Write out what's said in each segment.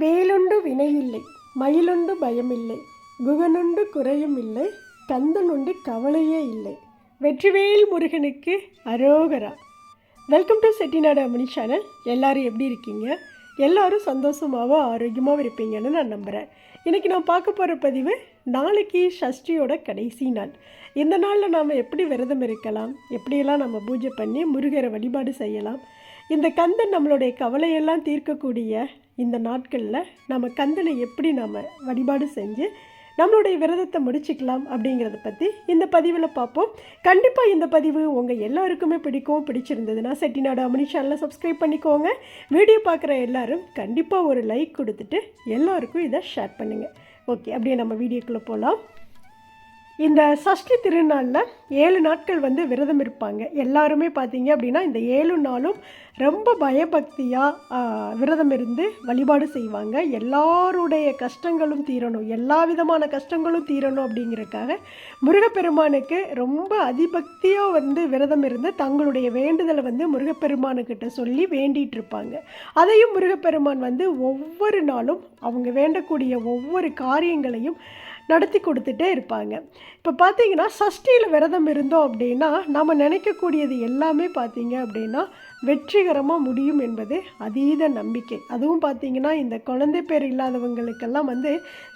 வேலுண்டு வினையில்லை மயிலுண்டு பயமில்லை குகனுண்டு குறையும் இல்லை கந்தனுண்டு கவலையே இல்லை. வெற்றிவேல் முருகனுக்கு அரோகரா. வெல்கம் டு செட்டிநாடு அம்மணி சேனல் எல்லாரும் எப்படி இருக்கீங்க? எல்லாரும் சந்தோஷமாகவும் ஆரோக்கியமாகவும் இருப்பீங்கன்னு நான் நம்புகிறேன் இன்றைக்கி நான் பார்க்க போகிற பதிவு நாளைக்கு ஷஷ்டியோட கடைசி நாள். இந்த நாளில் நாம் எப்படி விரதம் இருக்கலாம்? எப்படியெல்லாம் நம்ம பூஜை பண்ணி முருகரை வழிபாடு செய்யலாம்? இந்த கந்தன் நம்மளுடைய கவலையெல்லாம் தீர்க்கக்கூடிய இந்த நாட்களில் நம்ம கந்தனை எப்படி நாம் வழிபாடு செஞ்சு நம்மளுடைய விரதத்தை முடிச்சுக்கலாம் அப்படிங்கிறத பற்றி இந்த பதிவில் பார்ப்போம். கண்டிப்பாக இந்த பதிவு உங்கள் எல்லாருக்குமே பிடிக்கும் பிடிச்சிருந்ததுன்னா செட்டிநாடு அமனி சேனலை சப்ஸ்கிரைப் பண்ணிக்கோங்க. வீடியோ பார்க்குற எல்லாரும் கண்டிப்பாக ஒரு லைக் கொடுத்துட்டு எல்லாருக்கும் இதை ஷேர் பண்ணுங்கள் ஓகே அப்படியே நம்ம வீடியோக்குள்ளே போகலாம் இந்த சஷ்டி திருநாளில் ஏழு நாட்கள் வந்து விரதம் இருப்பாங்க. எல்லாருமே பார்த்தீங்க அப்படின்னா இந்த ஏழு நாளும் ரொம்ப பயபக்தியாக விரதம் இருந்து வழிபாடு செய்வாங்க. எல்லாருடைய கஷ்டங்களும் தீரணும். எல்லா விதமான கஷ்டங்களும் தீரணும் அப்படிங்கிறதுக்காக முருகப்பெருமானுக்கு ரொம்ப அதிபக்தியாக வந்து விரதம் இருந்து தங்களுடைய வேண்டுதலை வந்து முருகப்பெருமானுக்கிட்ட சொல்லி வேண்டிகிட்டு இருப்பாங்க. அதையும் முருகப்பெருமான் வந்து ஒவ்வொரு நாளும் அவங்க வேண்டக்கூடிய ஒவ்வொரு காரியங்களையும் நடத்தி கொடுத்துட்டே இருப்பாங்க. இப்போ பார்த்தீங்கன்னா சஷ்டியில் விரதம் இருந்தோம் அப்படின்னா நம்ம நினைக்கக்கூடியது எல்லாமே பார்த்தீங்க அப்படின்னா வெற்றிகரமாக முடியும் என்பது அதீத நம்பிக்கை. அதுவும் பார்த்தீங்கன்னா இந்த குழந்தை பேர் இல்லாதவங்களுக்கெல்லாம் வந்து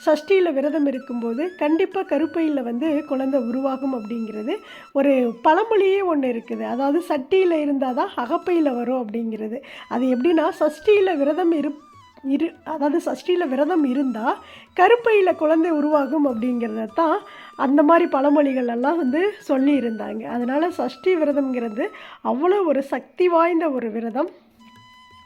சஷ்டியில் விரதம் இருக்கும்போது கண்டிப்பாக கருப்பையில் வந்து குழந்தை உருவாகும் அப்படிங்கிறது ஒரு பழமொழியே ஒன்று இருக்குது. அதாவது சட்டியில் இருந்தால் தான் அகப்பையில் வரும் அப்படிங்கிறது. அது எப்படின்னா சஷ்டியில் விரதம் இருப் இரு அதாவது சஷ்டியில் விரதம் இருந்தால் கருப்பையில் குழந்தை உருவாகும் அப்படிங்கிறத தான் அந்த மாதிரி பழமொழிகள் எல்லாம் வந்து சொல்லியிருந்தாங்க. அதனால் சஷ்டி விரதம்ங்கிறது அவ்வளோ ஒரு சக்தி வாய்ந்த ஒரு விரதம்.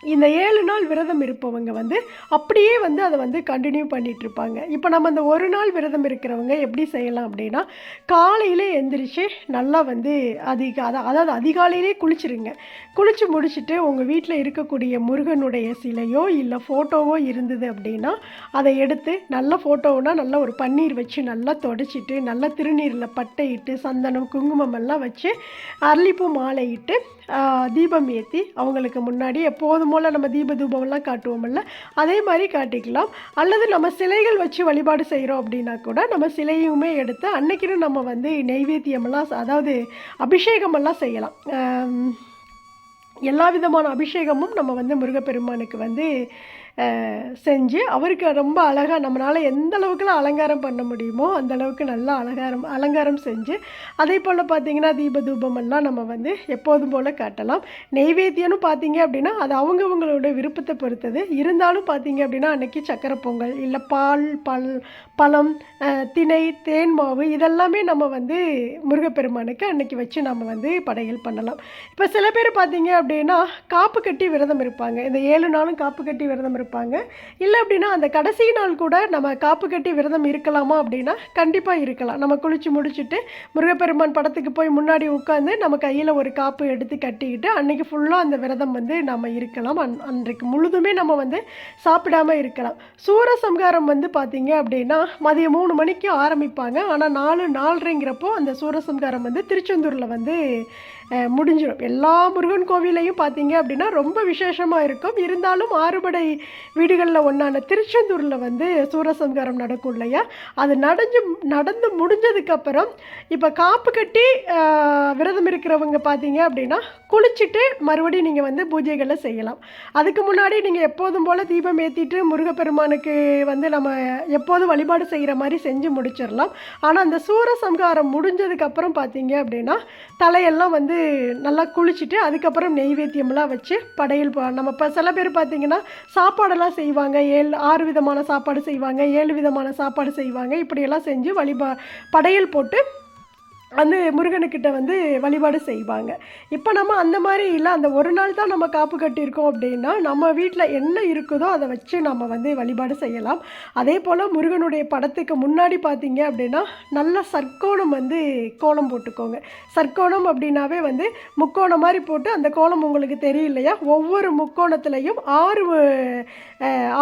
இந்த ஏழு நாள் விரதம் இருப்பவங்க வந்து அப்படியே வந்து அதை வந்து கண்டினியூ பண்ணிகிட்ருப்பாங்க இப்போ நம்ம அந்த ஒரு நாள் விரதம் இருக்கிறவங்க எப்படி செய்யலாம் அப்படின்னா காலையிலே எந்திரிச்சு நல்லா வந்து அதிக அதாவது அதிகாலையிலே குளிச்சிருங்க. குளித்து முடிச்சுட்டு உங்கள் வீட்டில் இருக்கக்கூடிய முருகனுடைய சிலையோ இல்லை ஃபோட்டோவோ இருந்தது அப்படின்னா அதை எடுத்து நல்ல ஃபோட்டோவுனா நல்ல ஒரு பன்னீர் வச்சு நல்லா தொடச்சிட்டு நல்லா திருநீரில் பட்டை இட்டு சந்தனம் குங்குமம் எல்லாம் வச்சு அரளிப்பூ மாலை இட்டு தீபம் ஏற்றி அவங்களுக்கு முன்னாடி எப்போதும் போல் நம்ம தீப தூபம்லாம் காட்டுவோம்ல அதே மாதிரி காட்டிக்கலாம். அல்லது நம்ம சிலைகள் வச்சு வழிபாடு செய்கிறோம் அப்படின்னா கூட நம்ம சிலையுமே எடுத்து அன்னைக்குன்னு நம்ம வந்து நெய்வேத்தியமெல்லாம் அதாவது அபிஷேகமெல்லாம் செய்யலாம். எல்லா விதமான அபிஷேகமும் நம்ம வந்து முருகப்பெருமானுக்கு வந்து செஞ்சு அவருக்கு ரொம்ப அழகாக நம்மளால் எந்த அளவுக்குலாம் அலங்காரம் பண்ண முடியுமோ அந்த அளவுக்கு நல்லா அலங்காரம் அலங்காரம் செஞ்சு அதே போல் பார்த்தீங்கன்னா தீப தூபமெல்லாம் நம்ம வந்து எப்போதும் போல் காட்டலாம். நெய்வேத்தியம்னு பார்த்தீங்க அப்படின்னா அது அவங்கவங்களோட விருப்பத்தை பொறுத்தது. இருந்தாலும் பார்த்தீங்க அப்படின்னா அன்றைக்கி சக்கரை பொங்கல் இல்லை பால் பல் பழம் திணை தேன் மாவு இதெல்லாமே நம்ம வந்து முருகப்பெருமானுக்கு அன்னைக்கு வச்சு நம்ம வந்து படையல் பண்ணலாம். இப்போ சில பேர் பார்த்தீங்க அப்படின்னா காப்பு கட்டி விரதம் இருப்பாங்க. இந்த ஏழு நாளும் காப்பு கட்டி விரதம் இருப்பாங்க இல்லை அப்படின்னா அந்த கடைசி நாள் கூட நம்ம காப்பு கட்டி விரதம் இருக்கலாமா அப்படின்னா கண்டிப்பாக இருக்கலாம். நம்ம குளித்து முடிச்சுட்டு முருகப்பெருமான் படத்துக்கு போய் முன்னாடி உட்காந்து நம்ம கையில் ஒரு காப்பு எடுத்து கட்டிக்கிட்டு அன்றைக்கி ஃபுல்லாக அந்த விரதம் வந்து நம்ம இருக்கலாம். அன் அன்றைக்கு முழுதுமே நம்ம வந்து சாப்பிடாம இருக்கலாம். சூரசம்ஹாரம் வந்து பார்த்திங்க அப்படின்னா மதியம் மூணு மணிக்கு ஆரம்பிப்பாங்க. ஆனால் நாலு நாலரைங்கிறப்போ அந்த சூரசம்ஹாரம் வந்து திருச்செந்தூரில் வந்து முடிஞ்சிடும் எல்லா முருகன் கோவிலையும் பார்த்தீங்க அப்படின்னா ரொம்ப விசேஷமாக இருக்கும். இருந்தாலும் ஆறுபடை வீடுகளில் ஒன்றான திருச்செந்தூரில் வந்து சூரசம்காரம் நடக்கும் இல்லையா? அது நடந்து நடந்து முடிஞ்சதுக்கப்புறம் இப்போ காப்பு கட்டி விரதம் இருக்கிறவங்க பார்த்தீங்க அப்படின்னா குளிச்சுட்டு மறுபடியும் நீங்கள் வந்து பூஜைகளை செய்யலாம். அதுக்கு முன்னாடி நீங்கள் எப்போதும் போல் தீபம் ஏற்றிட்டு முருகப்பெருமானுக்கு வந்து நம்ம எப்போதும் வழிபாடு செய்கிற மாதிரி செஞ்சு முடிச்சிடலாம். ஆனால் அந்த சூரசம்ஹாரம் முடிஞ்சதுக்கப்புறம் பார்த்தீங்க அப்படின்னா தலையெல்லாம் வந்து நல்லா குளிச்சுட்டு அதுக்கப்புறம் நெய்வேத்தியம்லாம் வச்சு படையல் நம்ம இப்போ சில பேர் பார்த்தீங்கன்னா சாப்பாடெல்லாம் செய்வாங்க. ஏழு ஆறு விதமான சாப்பாடு செய்வாங்க. ஏழு விதமான சாப்பாடு செய்வாங்க. இப்படியெல்லாம் செஞ்சு வழிபா படையல் போட்டு வந்து முருகனுக்கிட்ட வந்து வழிபாடு செய்வாங்க. இப்போ நம்ம அந்த மாதிரி இல்லை அந்த ஒரு நாள் தான் நம்ம காப்பு கட்டியிருக்கோம் அப்படின்னா நம்ம வீட்டில் என்ன இருக்குதோ அதை வச்சு நம்ம வந்து வழிபாடு செய்யலாம். அதே போல் முருகனுடைய படத்துக்கு முன்னாடி பார்த்தீங்க அப்படின்னா நல்ல சர்க்கோணம் வந்து கோலம் போட்டுக்கோங்க. சர்க்கோணம் அப்படின்னாவே வந்து முக்கோணம் மாதிரி போட்டு அந்த கோலம் உங்களுக்கு தெரியலையா? ஒவ்வொரு முக்கோணத்துலேயும் ஆறு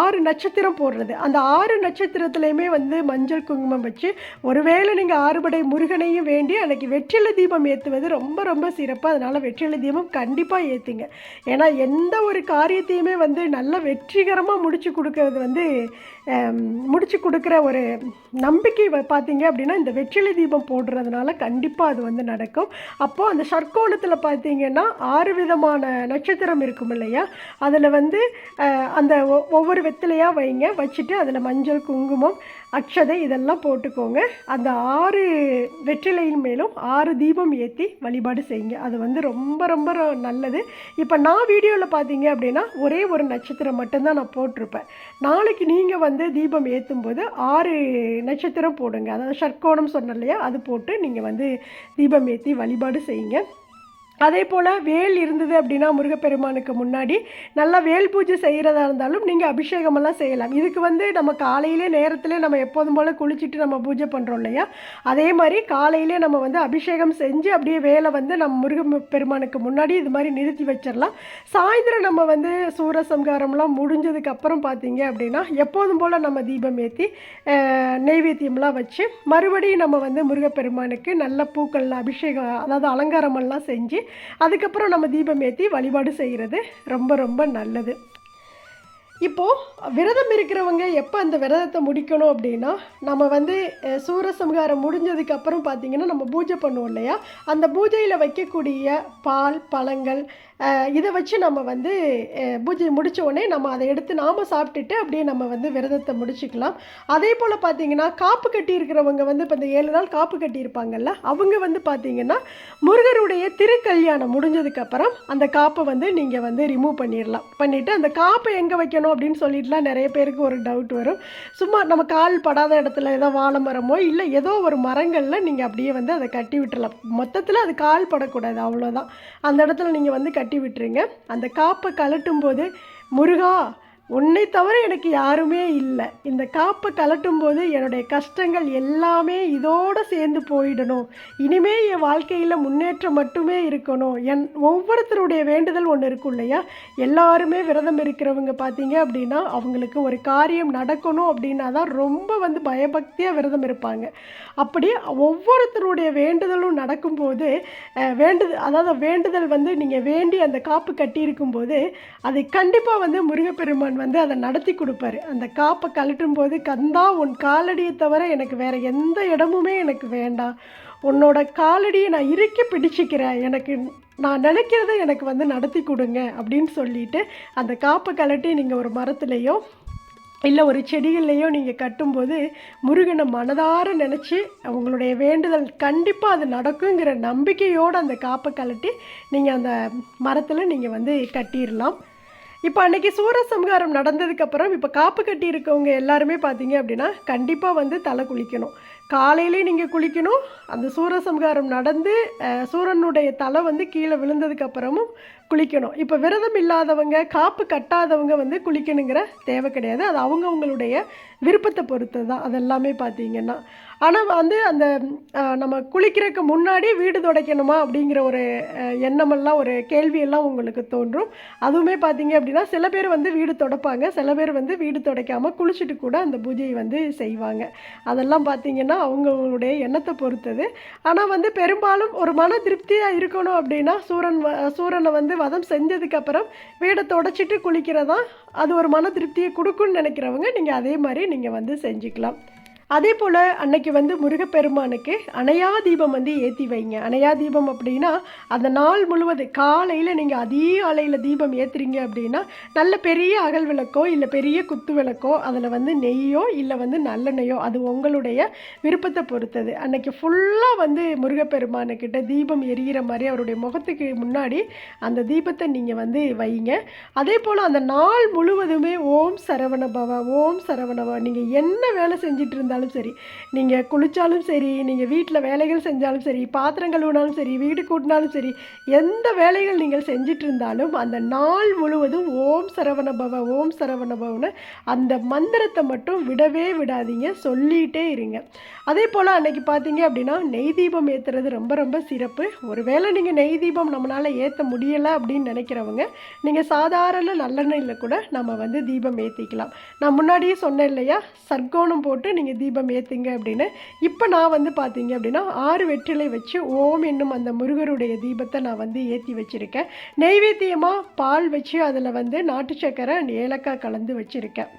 ஆறு நட்சத்திரம் போடுறது. அந்த ஆறு நட்சத்திரத்துலேயுமே வந்து மஞ்சள் குங்குமம் வச்சு ஒருவேளை நீங்கள் ஆறுபடை முருகனையும் வேண்டி அன்றைக்கி வெற்றிலை தீபம் ஏற்றுவது ரொம்ப ரொம்ப சிறப்பு. அதனால் வெற்றிலை தீபம் கண்டிப்பாக ஏற்றுங்க ஏன்னா எந்த ஒரு காரியத்தையுமே வந்து நல்ல வெற்றிகரமாக முடிச்சு கொடுக்கறது வந்து முடித்து முடிச்சு கொடுக்குற ஒரு நம்பிக்கை பார்த்தீங்க அப்படின்னா இந்த வெற்றிலை தீபம் போடுறதுனால கண்டிப்பாக அது வந்து நடக்கும். அப்போது அந்த சர்க்கோணத்தில் பார்த்தீங்கன்னா ஆறு விதமான நட்சத்திரம் இருக்கும் இல்லையா? அதில் வந்து அந்த ஒவ்வொரு வெத்திலையாக வைங்க. வச்சுட்டு அதில் மஞ்சள் குங்குமம் அக்ஷதை இதெல்லாம் போட்டுக்கோங்க. அந்த ஆறு வெற்றிலையின் மேலும் ஆறு தீபம் ஏற்றி வழிபாடு செய்யுங்க. அது வந்து ரொம்ப ரொம்ப நல்லது. இப்போ நான் வீடியோவில் பார்த்தீங்க அப்படின்னா ஒரே ஒரு நட்சத்திரம் மட்டும்தான் நான் போட்டிருப்பேன். நாளைக்கு நீங்கள் வந்து தீபம் ஏற்றும் போது ஆறு நட்சத்திரம் போடுங்க. அதாவது ஷர்க்கோணம் சொன்ன இல்லையா? அது போட்டு நீங்கள் வந்து தீபம் ஏற்றி வழிபாடு செய்யுங்க. அதே போல் வேல் இருந்தது அப்படின்னா முருகப்பெருமானுக்கு முன்னாடி நல்லா வேல் பூஜை செய்கிறதா இருந்தாலும் நீங்கள் அபிஷேகமெல்லாம் செய்யலாம். இதுக்கு வந்து நம்ம காலையிலே நேரத்தில் நம்ம எப்போதும் போல் குளிச்சுட்டு நம்ம பூஜை பண்ணுறோம் இல்லையா? அதே மாதிரி காலையிலே நம்ம வந்து அபிஷேகம் செஞ்சு அப்படியே வேலை வந்து நம்ம முருக பெருமானுக்கு முன்னாடி இது மாதிரி நிறுத்தி வச்சிடலாம். சாயந்தரம் நம்ம வந்து சூரசம்காரம்லாம் முடிஞ்சதுக்கப்புறம் பார்த்தீங்க அப்படின்னா எப்போதும் போல் நம்ம தீபம் ஏற்றி நெய்வேத்தியம்லாம் வச்சு மறுபடியும் நம்ம வந்து முருகப்பெருமானுக்கு நல்ல பூக்கள் அபிஷேகம் அதாவது அலங்காரமெல்லாம் செஞ்சு அதுக்கப்புறம் நம்ம தீபம் ஏற்றி வழிபாடு செய்கிறது ரொம்ப ரொம்ப நல்லது. இப்போது விரதம் இருக்கிறவங்க எப்போ அந்த விரதத்தை முடிக்கணும் அப்படின்னா நம்ம வந்து அஹ், சூரசம்ஹாரம் முடிஞ்சதுக்கப்புறம் பார்த்தீங்கன்னா நம்ம பூஜை பண்ணுவோம் இல்லையா? அந்த பூஜையில் வைக்கக்கூடிய பால் பழங்கள் இதை வச்சு நம்ம வந்து பூஜை முடித்த உடனே நம்ம அதை எடுத்து நாம் சாப்பிட்டுட்டு அப்படியே நம்ம வந்து விரதத்தை முடிச்சுக்கலாம். அதே போல் பார்த்தீங்கன்னா காப்பு கட்டி இருக்கிறவங்க வந்து இப்போ இந்த ஏழு நாள் காப்பு கட்டியிருப்பாங்கல்ல அவங்க வந்து பார்த்தீங்கன்னா முருகருடைய திருக்கல்யாணம் முடிஞ்சதுக்கப்புறம் அந்த காப்பை வந்து நீங்கள் வந்து ரிமூவ் பண்ணிடலாம். பண்ணிவிட்டு அந்த காப்பை எங்கே வைக்கணும் அப்படின்னு சொல்லிட்டுலாம் நிறைய பேருக்கு ஒரு டவுட் வரும். சும்மா நம்ம கால் படாத இடத்துல ஏதோ வாழை மரமோ இல்லை ஏதோ ஒரு மரங்களில் நீங்கள் அப்படியே வந்து அதை கட்டி விட்டுறலாம். மொத்தத்தில் அது கால் படக்கூடாது அவ்வளோதான் அந்த இடத்துல நீங்கள் வந்து கட்டி விட்டுருங்க. அந்த காப்பை கழட்டும் போது முருகா உன்னை தவிர எனக்கு யாருமே இல்லை. இந்த காப்பை கலட்டும் போது என்னுடைய கஷ்டங்கள் எல்லாமே இதோடு சேர்ந்து போயிடணும். இனிமே என் வாழ்க்கையில் முன்னேற்றம் மட்டுமே இருக்கணும். என் ஒவ்வொருத்தருடைய வேண்டுதல் ஒன்று இருக்கும் இல்லையா? எல்லாருமே விரதம் இருக்கிறவங்க பார்த்தீங்க அப்படின்னா அவங்களுக்கு ஒரு காரியம் நடக்கணும் அப்படின்னா தான் ரொம்ப வந்து பயபக்தியாக விரதம் இருப்பாங்க. அப்படி ஒவ்வொருத்தருடைய வேண்டுதலும் நடக்கும்போது அஹ், வேண்டுது அதாவது வேண்டுதல் வந்து நீங்கள் வேண்டி அந்த காப்பு கட்டியிருக்கும்போது அது கண்டிப்பாக வந்து முருகப்பெருமான் வந்து அதை நடத்தி கொடுப்பாரு. அந்த காப்பை கழட்டும் போது கந்தா உன் காலடியை தவிர எனக்கு வேறு எந்த இடமுமே எனக்கு வேண்டாம். உன்னோட காலடியை நான் இறுக்கி பிடிச்சிக்கிறேன். எனக்கு நான் நினைக்கிறத எனக்கு வந்து நடத்தி கொடுங்க அப்படின்னு சொல்லிட்டு அந்த காப்பை கழட்டி நீங்கள் ஒரு மரத்துலேயோ இல்லை ஒரு செடிகள்லையோ நீங்கள் கட்டும்போது முருகனை மனதார நினச்சி உங்களுடைய வேண்டுதல் கண்டிப்பாக அது நடக்குங்கிற நம்பிக்கையோடு அந்த காப்பை கழட்டி நீங்கள் அந்த மரத்தில் நீங்கள் வந்து கட்டிடலாம். இப்போ அன்னைக்கு சூரசம்ஹாரம் நடந்ததுக்கப்புறம் இப்போ காப்பு கட்டி இருக்கவங்க எல்லாருமே பார்த்தீங்க அப்படின்னா கண்டிப்பாக வந்து தலை குளிக்கணும். காலையிலே நீங்கள் குளிக்கணும். அந்த சூரசம்ஹாரம் நடந்து சூரனுடைய தலை வந்து கீழே விழுந்ததுக்கப்புறமும் குளிக்கணும். இப்போ விரதம் இல்லாதவங்க காப்பு கட்டாதவங்க வந்து குளிக்கணுங்கிற தேவை கிடையாது. அது அவங்கவுங்களுடைய விருப்பத்தை பொறுத்து தான் அதெல்லாமே பார்த்தீங்கன்னா. ஆனால் வந்து அந்த நம்ம குளிக்கிறதுக்கு முன்னாடி வீடு துடைக்கணுமா அப்படிங்கிற ஒரு எண்ணமெல்லாம் ஒரு கேள்வியெல்லாம் உங்களுக்கு தோன்றும். அதுவுமே பார்த்தீங்க அப்படின்னா சில பேர் வந்து வீடு துடைப்பாங்க. சில பேர் வந்து வீடு துடைக்காமல் குளிச்சுட்டு கூட அந்த பூஜையை வந்து செய்வாங்க. அதெல்லாம் பார்த்தீங்கன்னா அவங்களுடைய எண்ணத்தை பொறுத்தது. ஆனால் வந்து பெரும்பாலும் ஒரு மன திருப்தியாக இருக்கணும் அப்படின்னா சூரன் வ- சூரனை வந்து வதம் செஞ்சதுக்கப்புறம் வீடை தொடச்சிட்டு குளிக்கிறதா அது ஒரு மன திருப்தியை கொடுக்குன்னு நினைக்கிறவங்க நீங்கள் அதே மாதிரி நீங்கள் வந்து செஞ்சுக்கலாம். அதே போல் அன்னைக்கு வந்து முருகப்பெருமானுக்கு அணையா தீபம் வந்து ஏற்றி வைங்க. அணையா தீபம் அப்படின்னா அந்த நாள் முழுவதும் காலையில் நீங்கள் அதே அலையில் தீபம் ஏற்றுறீங்க அப்படின்னா நல்ல பெரிய அகல் விளக்கோ இல்லை பெரிய குத்து விளக்கோ அதில் வந்து நெய்யோ இல்லை வந்து நல்லெண்ணெயோ அது உங்களுடைய விருப்பத்தை பொறுத்தது. அன்னைக்கு ஃபுல்லாக வந்து முருகப்பெருமானுக்கிட்ட தீபம் எரியிற மாதிரி அவருடைய முகத்துக்கு முன்னாடி அந்த தீபத்தை நீங்கள் வந்து வைங்க. அதே போல் அந்த நாள் முழுவதுமே ஓம் சரவண பவ ஓம் சரவண பவ நீங்கள் என்ன வேலை செஞ்சுட்டு இருந்தாலும் சரி நீங்கள் குளித்தாலும் சரி நீங்கள் வீட்டில் வேலைகள் செஞ்சாலும் சரி பாத்திரம் கழுவினாலும் சரி வீடு கூட்டினாலும் சரி எந்த வேலைகள் நீங்கள் செஞ்சுட்டு இருந்தாலும் அந்த நாள் முழுவதும் ஓம் சரவண பவ ஓம் சரவண பவனு அந்த மந்திரத்தை மட்டும் விடவே விடாதீங்க சொல்லிகிட்டே இருங்க. அதே போல் அன்னைக்கு பார்த்தீங்க அப்படின்னா நெய் தீபம் ஏற்றுறது ரொம்ப ரொம்ப சிறப்பு. ஒருவேளை நீங்கள் நெய் தீபம் நம்மளால் ஏற்ற முடியலை அப்படின்னு நினைக்கிறவங்க நீங்கள் சாதாரண நல்லெண்ணெயில் கூட நம்ம வந்து தீபம் ஏற்றிக்கலாம் நான் முன்னாடியே சொன்னேன் இல்லையா சர்க்கோணம் போட்டு நீங்கள் தீ தீபம் ஏற்றுங்க அப்படின்னு. இப்போ நான் வந்து பார்த்தீங்க அப்படின்னா ஆறு வெற்றிலை வச்சு ஓம் என்னும் அந்த முருகருடைய தீபத்தை நான் வந்து ஏற்றி வச்சுருக்கேன். நெய்வேத்தியமாக பால் வச்சு அதில் வந்து நாட்டு சக்கரை அண்ட் ஏலக்காய் கலந்து வச்சுருக்கேன்.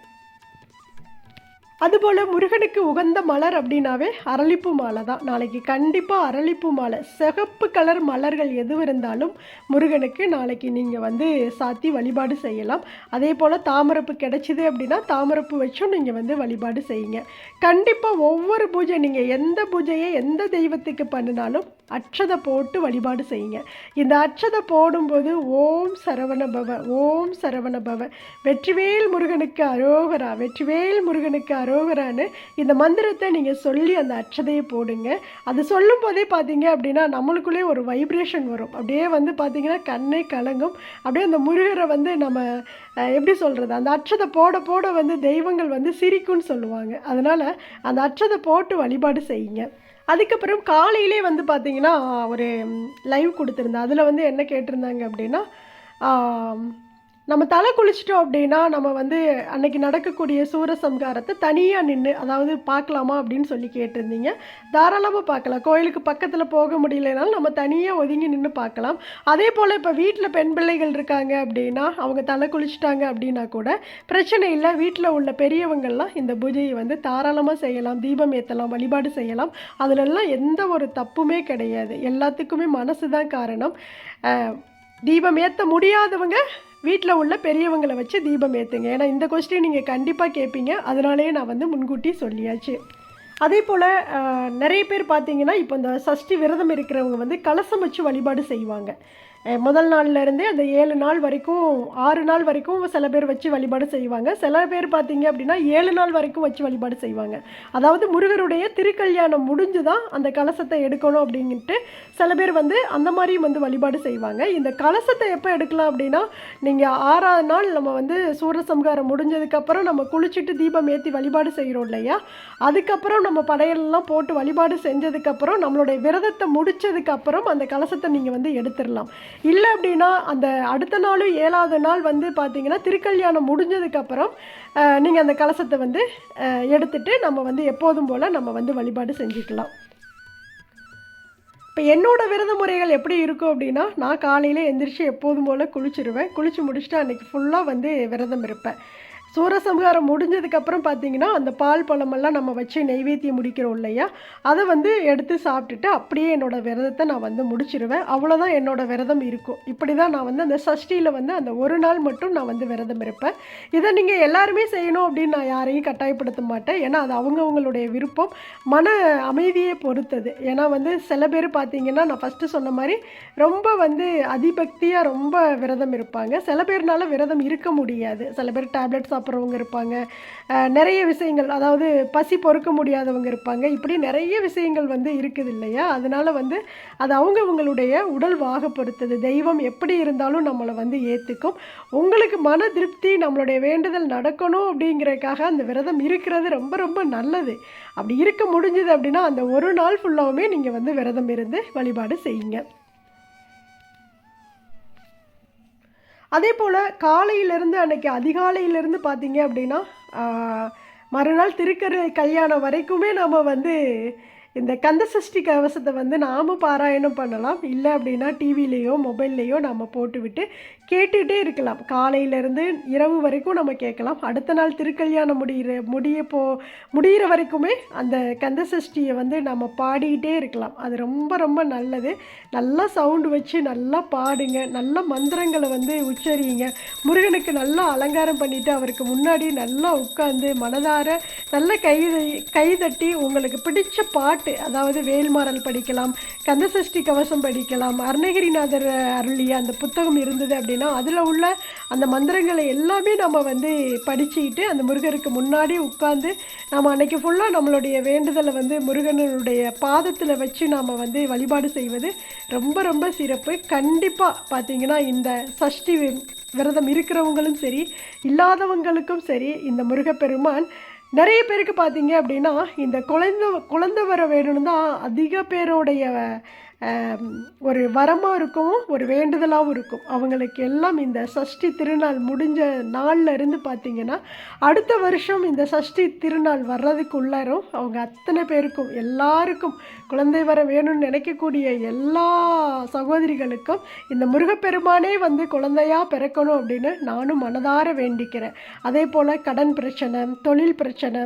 அதுபோல் முருகனுக்கு உகந்த மலர் அப்படின்னாவே அரளிப்பூ மாலை தான். நாளைக்கு கண்டிப்பாக அரளிப்பூ மாலை. சிகப்பு கலர் மலர்கள் எது இருந்தாலும் முருகனுக்கு நாளைக்கு நீங்கள் வந்து சாத்தி வழிபாடு செய்யலாம். அதே போல் தாமரப்பு கிடைச்சிது அப்படின்னா தாமரப்பு வச்சும் நீங்கள் வந்து வழிபாடு செய்யுங்க. கண்டிப்பாக ஒவ்வொரு பூஜை நீங்கள் எந்த பூஜையை எந்த தெய்வத்துக்கு பண்ணினாலும் அட்சதை போட்டு வழிபாடு செய்யுங்க. இந்த அட்சதை போடும்போது ஓம் சரவண பவ ஓம் சரவண பவ. வெற்றிவேல் முருகனுக்கு அரோகரா வெற்றிவேல் முருகனுக்கு அரோகரான்னு இந்த மந்திரத்தை நீங்கள் சொல்லி அந்த அட்சதையை போடுங்க. அது சொல்லும் போதே பார்த்தீங்க அப்படின்னா நம்மளுக்குள்ளே ஒரு வைப்ரேஷன் வரும். அப்படியே வந்து பார்த்தீங்கன்னா கண்ணை கலங்கும். அப்படியே அந்த முருகரை வந்து நம்ம எப்படி சொல்கிறது அந்த அட்சதை போட போட வந்து தெய்வங்கள் வந்து சிரிக்கும்னு சொல்லுவாங்க. அதனால் அந்த அச்சதை போட்டு வழிபாடு செய்யுங்க. அதுக்கப்புறம் காலையிலே வந்து பார்த்தீங்கன்னா ஒரு லைவ் கொடுத்துருந்தேன். அதில் வந்து என்ன கேட்டிருந்தாங்க அப்படின்னா நம்ம தலை குளிச்சிட்டோம் அப்படின்னா நம்ம வந்து அன்னைக்கு நடக்கக்கூடிய சூரசம்ஹாரத்தை தனியாக நின்று அதாவது பார்க்கலாமா அப்படின்னு சொல்லி கேட்டிருந்தீங்க. தாராளமாக பார்க்கலாம். கோயிலுக்கு பக்கத்தில் போக முடியலனாலும் நம்ம தனியாக ஒதுங்கி நின்று பார்க்கலாம். அதே போல் இப்போ வீட்டில் பெண் பிள்ளைகள் இருக்காங்க அப்படின்னா அவங்க தலை குளிச்சிட்டாங்க அப்படின்னா கூட பிரச்சனை இல்லை. வீட்டில் உள்ள பெரியவங்கள்லாம் இந்த பூஜையை வந்து தாராளமாக செய்யலாம். தீபம் ஏற்றலாம் வழிபாடு செய்யலாம். அதிலெல்லாம் எந்த ஒரு தப்புமே கிடையாது. எல்லாத்துக்குமே மனசு தான் காரணம் தீபம் ஏற்ற முடியாதவங்க வீட்டில் உள்ள பெரியவங்களை வச்சு தீபம் ஏற்றுங்க ஏன்னா இந்த கொஸ்டின் நீங்கள் கண்டிப்பாக கேட்பீங்க அதனாலேயே நான் வந்து முன்கூட்டி சொல்லியாச்சு. அதே போல் நிறைய பேர் பார்த்தீங்கன்னா இப்போ இந்த சஷ்டி விரதம் இருக்கிறவங்க வந்து கலசம் வச்சு வழிபாடு செய்வாங்க. முதல் நாள்ல இருந்தே அந்த ஏழு நாள் வரைக்கும் ஆறு நாள் வரைக்கும் சில பேர் வச்சு வழிபாடு செய்வாங்க. சில பேர் பார்த்தீங்க அப்படின்னா ஏழு நாள் வரைக்கும் வச்சு வழிபாடு செய்வாங்க. அதாவது முருகருடைய திருக்கல்யாணம் முடிஞ்சு தான் அந்த கலசத்தை எடுக்கணும் அப்படின்ட்டு சில பேர் வந்து அந்த மாதிரியும் வந்து வழிபாடு செய்வாங்க. இந்த கலசத்தை எப்போ எடுக்கலாம் அப்படின்னா நீங்கள் ஆறாவது நாள் நம்ம வந்து சூரசம்காரம் முடிஞ்சதுக்கப்புறம் நம்ம குளிச்சுட்டு தீபம் ஏற்றி வழிபாடு செய்கிறோம் இல்லையா? அதுக்கப்புறம் நம்ம படையலெல்லாம் போட்டு வழிபாடு செஞ்சதுக்கப்புறம் நம்மளுடைய விரதத்தை முடிச்சதுக்கப்புறம் அந்த கலசத்தை நீங்கள் வந்து எடுத்துடலாம். இல்லை அப்படின்னா அந்த அடுத்த நாளும் ஏழாவது நாள் வந்து பார்த்தீங்கன்னா திருக்கல்யாணம் முடிஞ்சதுக்கப்புறம் நீங்கள் அந்த கலசத்தை வந்து எடுத்துகிட்டு எடுத்துட்டு நம்ம வந்து எப்போதும் போல் நம்ம வந்து வழிபாடு செஞ்சுக்கலாம். இப்போ என்னோட விரத முறைகள் எப்படி இருக்கும் அப்படின்னா நான் காலையில் எந்திரிச்சு எப்போதும் போல் குளிச்சிருவேன். குளித்து முடிச்சுட்டு அன்றைக்கி ஃபுல்லாக வந்து விரதம் இருப்பேன். சூரசம்ஹாரம் முடிஞ்சதுக்கப்புறம் பார்த்தீங்கன்னா அந்த பால் பழமெல்லாம் நம்ம வச்சு நெய்வேத்தியம் முடிக்கிறோம் இல்லையா? அதை வந்து எடுத்து சாப்பிட்டுட்டு அப்படியே என்னோட விரதத்தை நான் வந்து முடிச்சிருவேன். அவ்வளோதான் என்னோடய விரதம் இருக்கும். இப்படி தான் நான் வந்து அந்த சஷ்டியில் வந்து அந்த ஒரு நாள் மட்டும் நான் வந்து விரதம் இருப்பேன். இதை நீங்கள் எல்லாருமே செய்யணும் அப்படின்னு நான் யாரையும் கட்டாயப்படுத்த மாட்டேன். ஏன்னா அது அவங்கவுங்களுடைய விருப்பம். மன அமைதியை பொறுத்தது. ஏன்னா வந்து சில பேர் பார்த்தீங்கன்னா நான் ஃபஸ்ட்டு சொன்ன மாதிரி ரொம்ப வந்து அதிபக்தியாக ரொம்ப விரதம் இருப்பாங்க. சில பேர்னால விரதம் இருக்க முடியாது. சில பேர் டேப்லெட்ஸ் சாப்பிட்றவங்க இருப்பாங்க. நிறைய விஷயங்கள் அதாவது பசி பொறுக்க முடியாதவங்க இருப்பாங்க. இப்படி நிறைய விஷயங்கள் வந்து இருக்குது இல்லையா? அதனால் வந்து அது அவங்கவங்களுடைய உடல் வாகப்படுத்துது. தெய்வம் எப்படி இருந்தாலும் நம்மளை வந்து ஏற்றுக்கும் உங்களுக்கு மன திருப்தி நம்மளுடைய வேண்டுதல் நடக்கணும் அப்படிங்கிறதுக்காக அந்த விரதம் இருக்கிறது ரொம்ப ரொம்ப நல்லது. அப்படி இருக்க முடிஞ்சது அப்படின்னா அந்த ஒரு நாள் ஃபுல்லாகவுமே நீங்கள் வந்து விரதம் இருந்து வழிபாடு செய்யுங்க. அதே போல் காலையிலேருந்து அன்றைக்கி அதிகாலையிலேருந்து பார்த்தீங்க அப்படின்னா மறுநாள் திருக்கரு கல்யாணம் வரைக்குமே நம்ம வந்து இந்த கந்த சஷ்டி கவசத்தை வந்து நாம பாராயணம் பண்ணலாம். இல்லை அப்படின்னா டிவிலேயோ மொபைல்லையோ நம்ம போட்டுவிட்டு கேட்டுகிட்டே இருக்கலாம். காலையிலேருந்து இரவு வரைக்கும் நம்ம கேட்கலாம். அடுத்த நாள் திருக்கல்யாணம் முடிகிற முடிய போ முடிகிற வரைக்குமே அந்த கந்த சஷ்டியை வந்து நம்ம பாடிக்கிட்டே இருக்கலாம். அது ரொம்ப ரொம்ப நல்லது. நல்லா சவுண்டு வச்சு நல்லா பாடுங்க. நல்ல மந்திரங்களை வந்து உச்சரியுங்க முருகனுக்கு நல்லா அலங்காரம் பண்ணிவிட்டு அவருக்கு முன்னாடி நல்லா உட்காந்து மனதார நல்ல கை கைதட்டி உங்களுக்கு பிடிச்ச பாட்டு அதாவது வேல்மாறல் படிக்கலாம் கந்தசஷ்டி கவசம் படிக்கலாம் அருணகிரிநாதர் அருளிய அந்த புத்தகம் இருந்தது அப்படின்னா அதில் உள்ள அந்த மந்திரங்களை எல்லாமே நம்ம வந்து படிச்சுக்கிட்டு அந்த முருகருக்கு முன்னாடி உட்காந்து நம்ம அன்னைக்கு ஃபுல்லாக நம்மளுடைய வேண்டுதலை வந்து முருகனுடைய பாதத்தில் வச்சு நாம் வந்து வழிபாடு செய்வது ரொம்ப ரொம்ப சிறப்பு. கண்டிப்பாக பார்த்தீங்கன்னா இந்த சஷ்டி வி- விரதம் இருக்கிறவங்களும் சரி இல்லாதவங்களுக்கும் சரி இந்த முருகப்பெருமான் நிறைய பேருக்கு பார்த்தீங்க அப்படின்னா இந்த குழந்த குழந்தை வர வேணும்னு தான் அதிக பேருடைய ஒரு வரமாக இருக்கும் ஒரு வேண்டுதலாகவும் இருக்கும். அவங்களுக்கு எல்லாம் இந்த சஷ்டி திருநாள் முடிஞ்ச நாளில் இருந்து பார்த்திங்கன்னா அடுத்த வருஷம் இந்த சஷ்டி திருநாள் வர்றதுக்குள்ளாரும் அவங்க அத்தனை பேருக்கும் எல்லாருக்கும் குழந்தை வர வேணும்னு நினைக்கக்கூடிய எல்லா சகோதரிகளுக்கும் இந்த முருகப்பெருமானே வந்து குழந்தையா பிறக்கணும் அப்படின்னு நானும் மனதார வேண்டிக்கிறேன். அதே போல் கடன் பிரச்சனை தொழில் பிரச்சனை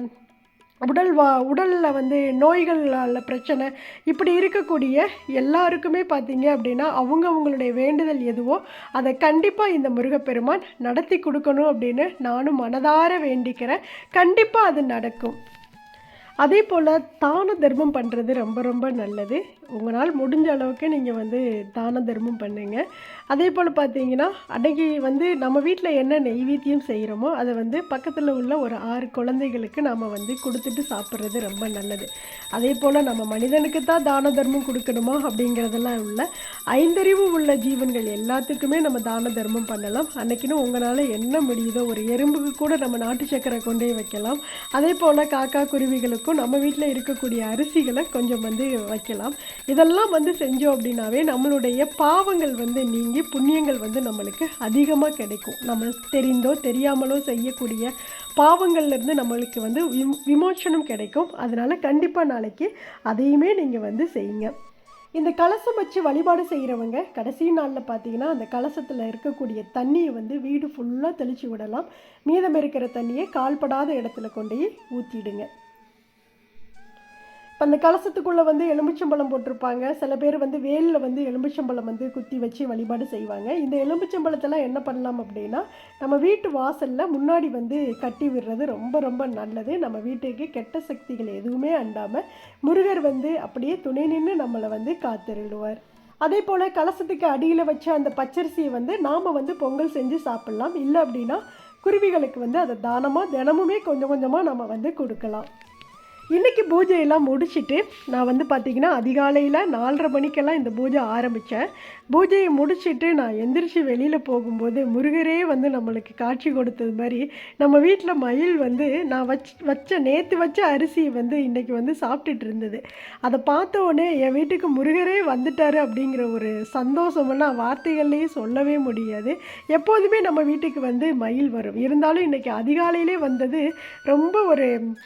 உடல் வா உடலில் வந்து நோய்களால் பிரச்சனை இப்படி இருக்கக்கூடிய எல்லாருக்குமே பார்த்தீங்க அப்படின்னா அவங்க அவங்களுடைய வேண்டுதல் எதுவோ அதை கண்டிப்பாக இந்த முருகப்பெருமான் நடத்தி கொடுக்கணும் அப்படின்னு நானும் மனதார வேண்டிக்கிறேன். கண்டிப்பாக அது நடக்கும். அதே போல் தான தர்மம் பண்ணுறது ரொம்ப ரொம்ப நல்லது. உங்களால் முடிஞ்ச அளவுக்கு நீங்கள் வந்து தான தர்மம் பண்ணுங்க. அதே போல் பார்த்தீங்கன்னா அன்னைக்கு வந்து நம்ம வீட்டில் என்ன நெய்வேத்தியம் செய்கிறோமோ அதை வந்து பக்கத்தில் உள்ள ஒரு ஆறு குழந்தைகளுக்கு நாம் வந்து கொடுத்துட்டு சாப்பிட்றது ரொம்ப நல்லது. அதே போல் நம்ம மனிதனுக்கு தான் தான தர்மம் கொடுக்கணுமா அப்படிங்கிறதெல்லாம் இல்லை. ஐந்தறிவு உள்ள ஜீவன்கள் எல்லாத்துக்குமே நம்ம தான தர்மம் பண்ணலாம். அன்றைக்கின்னு உங்களால் என்ன முடியுதோ ஒரு எறும்புக்கு கூட நம்ம நாட்டு சக்கரை கொண்டே வைக்கலாம். அதே போல் காக்கா குருவிகளுக்கும் நம்ம வீட்டில் இருக்கக்கூடிய அரிசிகளை கொஞ்சம் வந்து வைக்கலாம். இதெல்லாம் வந்து செஞ்சோம் அப்படின்னாவே நம்மளுடைய பாவங்கள் வந்து நீங்கி புண்ணியங்கள் வந்து நம்மளுக்கு அதிகமாக கிடைக்கும். நம்ம தெரிந்தோ தெரியாமலோ செய்யக்கூடிய பாவங்கள்லேருந்து நம்மளுக்கு வந்து விம் விமோச்சனம் கிடைக்கும். அதனால் கண்டிப்பாக நாளைக்கு அதையுமே நீங்கள் வந்து செய்யுங்க. இந்த கலசம் வச்சு வழிபாடு செய்கிறவங்க கடைசி நாளில் பார்த்தீங்கன்னா அந்த கலசத்தில் இருக்கக்கூடிய தண்ணியை வந்து வீடு ஃபுல்லாக தெளித்து விடலாம். மீதம் இருக்கிற தண்ணியை கால்படாத இடத்துல கொண்டு போய் ஊற்றிடுங்க இப்போ அந்த கலசத்துக்குள்ளே வந்து எலுமிச்சம்பழம் போட்டிருப்பாங்க. சில பேர் வந்து வேலில் வந்து எலுமிச்சம்பழம் வந்து குத்தி வச்சு வழிபாடு செய்வாங்க. இந்த எலுமிச்சம்பழத்தெல்லாம் என்ன பண்ணலாம் அப்படின்னா நம்ம வீட்டு வாசலில் முன்னாடி வந்து கட்டி விடுறது ரொம்ப ரொம்ப நல்லது. நம்ம வீட்டுக்கு கெட்ட சக்திகள் எதுவுமே அண்டாமல் முருகர் வந்து அப்படியே துணை நின்று நம்மளை வந்து காத்திருடுவார் அதே போல் கலசத்துக்கு அடியில் வச்ச அந்த பச்சரிசியை வந்து நாம் வந்து பொங்கல் செஞ்சு சாப்பிட்லாம். இல்லை அப்படின்னா குருவிகளுக்கு வந்து அதை தானமாக தினமுமே கொஞ்சம் கொஞ்சமாக நம்ம வந்து கொடுக்கலாம். இன்றைக்கி பூஜையெல்லாம் முடிச்சிட்டு நான் வந்து பார்த்திங்கன்னா அதிகாலையில் நாலரை மணிக்கெல்லாம் இந்த பூஜை ஆரம்பித்தேன் பூஜையை முடிச்சுட்டு நான் எந்திரிச்சு வெளியில் போகும்போது முருகரே வந்து நம்மளுக்கு காட்சி கொடுத்தது மாதிரி நம்ம வீட்டில் மயில் வந்து நான் வச் வச்ச நேற்று வச்ச அரிசியை வந்து இன்றைக்கி வந்து சாப்பிட்டுட்டு இருந்தது. அதை பார்த்த உடனே என் வீட்டுக்கு முருகரே வந்துட்டார் அப்படிங்கிற ஒரு சந்தோஷமெல்லாம் வார்த்தைகள்லேயே சொல்லவே முடியாது. எப்போதுமே நம்ம வீட்டுக்கு வந்து மயில் வரும். இருந்தாலும் இன்றைக்கி அதிகாலையிலே வந்தது ரொம்ப ஒரு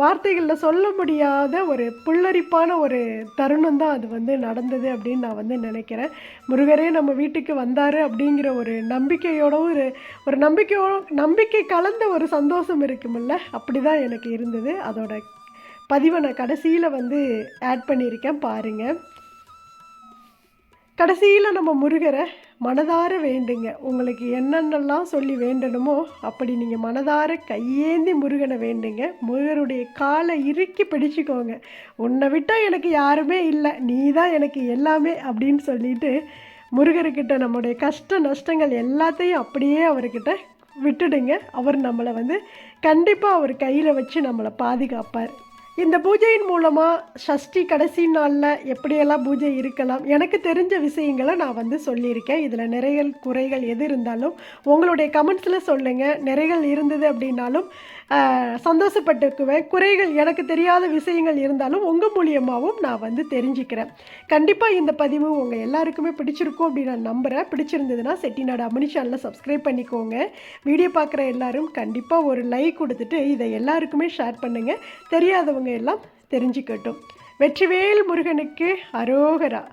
வார்த்தைகளில் சொல்ல முடியாத ஒரு புல்லரிப்பான ஒரு தருணம் தான் அது வந்து நடந்தது அப்படின்னு நான் வந்து நினைக்கிறேன். முருகரே நம்ம வீட்டுக்கு வந்தார் அப்படிங்கிற ஒரு நம்பிக்கையோட ஒரு ஒரு நம்பிக்கையோட நம்பிக்கை கலந்த ஒரு சந்தோஷம் இருக்குமில்ல? அப்படி தான் எனக்கு இருந்தது. அதோட பதிவை நான் கடைசியில் வந்து ஆட் பண்ணியிருக்கேன். பாருங்கள் கடைசியில் நம்ம முருகரை மனதார வேண்டுங்க. உங்களுக்கு என்னென்னலாம் சொல்லி வேண்டணுமோ அப்படி நீங்கள் மனதார கையேந்தி முருகனை வேண்டுங்க. முருகருடைய காலை இறுக்கி பிடிச்சிக்கோங்க. உன்னை விட்டால் எனக்கு யாருமே இல்லை. நீ தான் எனக்கு எல்லாமே அப்படின்னு சொல்லிட்டு முருகர்கிட்ட நம்முடைய கஷ்ட நஷ்டங்கள் எல்லாத்தையும் அப்படியே அவர்கிட்ட விட்டுடுங்க. அவர் நம்மளை வந்து கண்டிப்பாக அவர் கையில் வச்சு நம்மளை பாதுகாப்பார். இந்த பூஜையின் மூலமாக ஷஷ்டி கடைசி நாளில் எப்படியெல்லாம் பூஜை இருக்கலாம்? எனக்கு தெரிஞ்ச விஷயங்களை நான் வந்து சொல்லியிருக்கேன். இதில் நிறைகள் குறைகள் எது இருந்தாலும் உங்களுடைய கமெண்ட்ஸில் சொல்லுங்கள் நிறைகள் இருந்தது அப்படின்னாலும் சந்தோஷப்பட்டுக்குவேன் குறைகள் எனக்கு தெரியாத விஷயங்கள் இருந்தாலும் உங்கள் மூலியமாகவும் நான் வந்து தெரிஞ்சுக்கிறேன். கண்டிப்பாக இந்த பதிவு உங்கள் எல்லாருக்குமே பிடிச்சிருக்கும் அப்படின்னு நான் நம்புகிறேன் பிடிச்சிருந்ததுன்னா செட்டிநாடு அம்மனி சேனலை சப்ஸ்கிரைப் பண்ணிக்கோங்க. வீடியோ பார்க்குற எல்லாரும் கண்டிப்பாக ஒரு லைக் கொடுத்துட்டு இதை எல்லாருக்குமே ஷேர் பண்ணுங்கள் தெரியாதவங்க எல்லாம் தெரிஞ்சுக்கட்டும். வெற்றிவேல் முருகனுக்கு அரோகரா.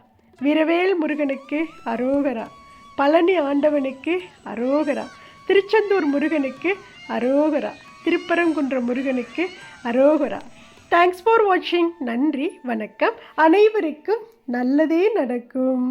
வீரவேல் முருகனுக்கு அரோகரா. பழனி ஆண்டவனுக்கு அரோகரா. திருச்செந்தூர் முருகனுக்கு அரோகரா. திருப்பரங்குன்ற முருகனுக்கு அரோகரா. தேங்க்ஸ் ஃபார் வாட்சிங் நன்றி வணக்கம். அனைவருக்கும் நல்லதே நடக்கும்.